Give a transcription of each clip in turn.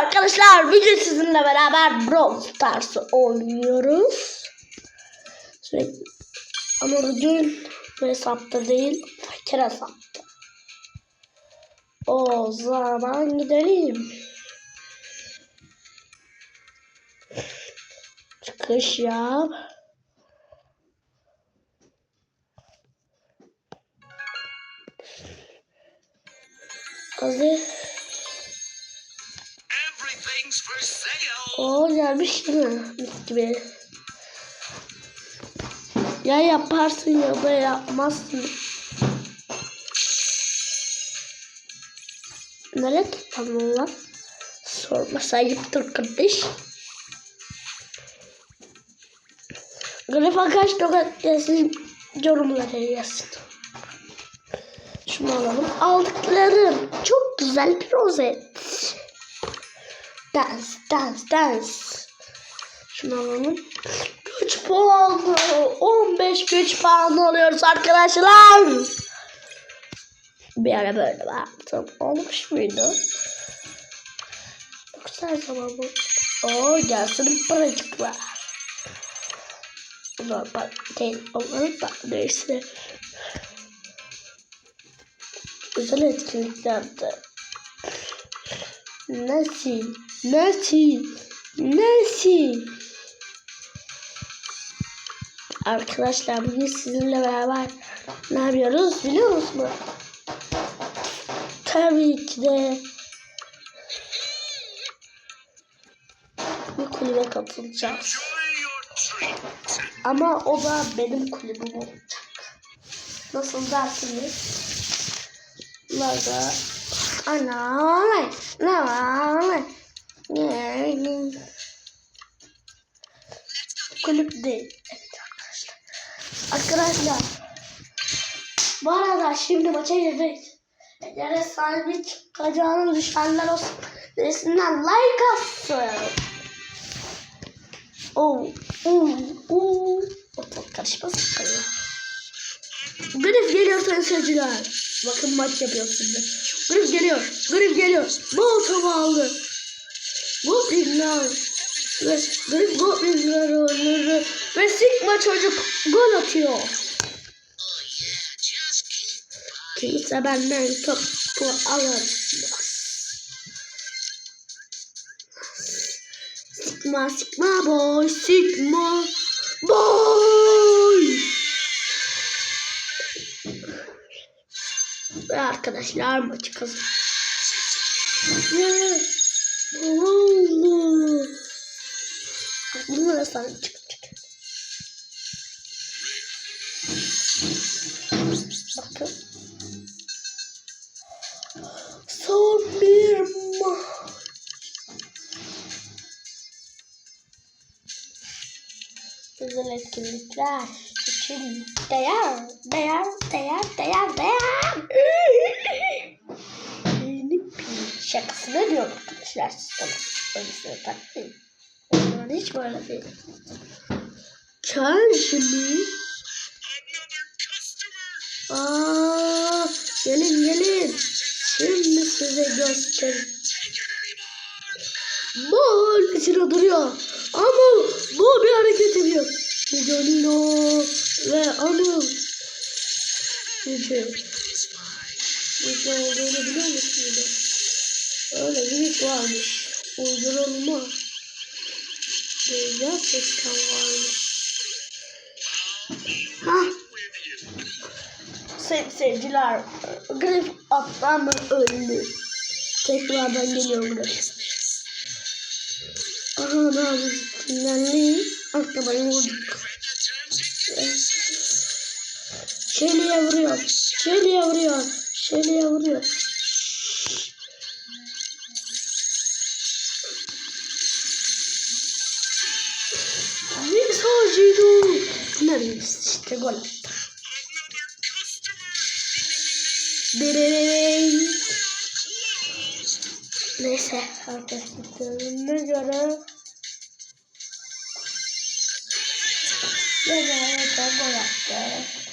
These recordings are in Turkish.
arkadaşlar. Bugün sizinle beraber Brawl Stars oynuyoruz. Sürekli. Ama bugün bu hesapta değil. Fakir hesapta. O zaman gidelim. Çıkış yap. Hadi. O gelmiş mis gibi. Ya yaparsın ya da yapmazsın. Nereye tutalım lan? Sorma sayıptır kardeş. Grifa kaç tokat yesin yorumlara yazsın. Şunu alalım. Aldıklarım çok güzel bir rozet. Dance, dance, dance. Şunu alalım. Güç puanı. 15 güç puanı alıyoruz arkadaşlar. Bir ara böyle baktım. Olmuş muydu? Yoksa her zaman bu. Oo gelsin paracıklar. Normal değil onların da neyse. Güzel etkinliklerde. Nasıl? Nasıl? Nasıl? Arkadaşlar bugün sizinle beraber ne yapıyoruz biliyor musunuz? Tabii ki de bir kulübe katılacağız. Ama o da benim kulübüm olacak. Nasıl dersiniz? Bunlar ana ne var ne kulüp değil. Evet arkadaşlar. Arkadaşlar bu arada şimdi maça girdik. Eğer sahibi çıkacağını düşünenler olsun. Birisinden like atsın. Oo, oo, oo. Ortalık karışmasın bakalım. Grif geliyor sayın seyirciler. Bakın maç yapıyor şimdi. Grif geliyor. Grif geliyor. Molotov aldı. Goblinler. Ve Grif Goblinler öldürdü. Ve Sigma çocuk gol atıyor. Kimse benden topu alamaz. Sigma Sigma boy Sigma boy. Arkadaşlar maçı? Ne oldu? Aklımda da sana çık çık. Bakın. Son bir maç. Güzel etkinlikler için değer, değer, değer, değer, değer. Yeni bir şakasını diyorum arkadaşlar. Tamam. Öylesine takmayın. Onlar hiç böyle değil. Çağır şimdi. Aa, gelin gelin. Şimdi size göster. Canino ve Anıl. Yüce. Yüce olduğunu biliyor musunuz? Öyle bir varmış. Uydurulma. Ve Gerçekten varmış. Hah. Se sevgiler. Grif atlam öldü. Tekrardan geliyor buraya. Aha daha biz dinlenli. Arkadan vurduk. Şeliye vuruyor. Şeliye vuruyor. Şeliye vuruyor. Bir solcuydu. Neresi işte gol attı. Birinin. Neyse arkadaşlarına göre çok gol attı.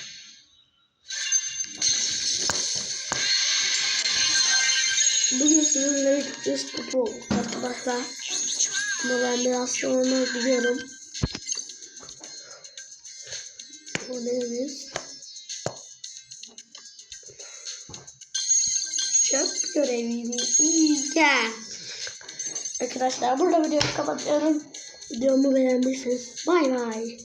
Sizinle üst bu arkadaşlar. Ama ben biraz sonra gidiyorum. Bu neyimiz? Çöp görevimi iyice. Arkadaşlar burada videoyu kapatıyorum. Videomu beğendiyseniz bay bay.